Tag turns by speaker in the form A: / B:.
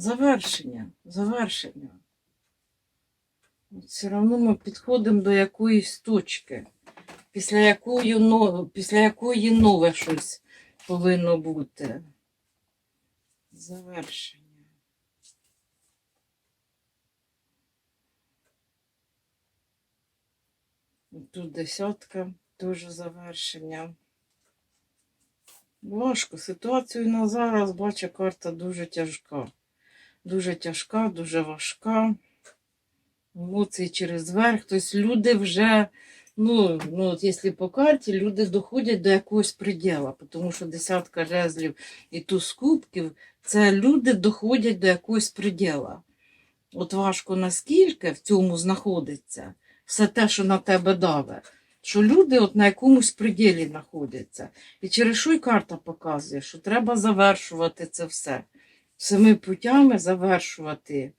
A: Завершення, завершення. Все одно ми підходимо до якоїсь точки, після якої, но- після якої нове щось повинно бути. Завершення. Тут десятка, теж завершення. Важко. Ситуацію на зараз, бачу, карта дуже тяжка. Дуже тяжка, дуже важка. Емоції через верх. Тобто люди вже, ну, ну от якщо по карті, люди доходять до якогось приділа, тому що десятка жезлів і туз кубків, це люди доходять до якогось приділа. От важко наскільки в цьому знаходиться все те, що на тебе даве, що люди от на якомусь приділі знаходяться. І через що й карта показує, що треба завершувати це все. Всіми путями завершувати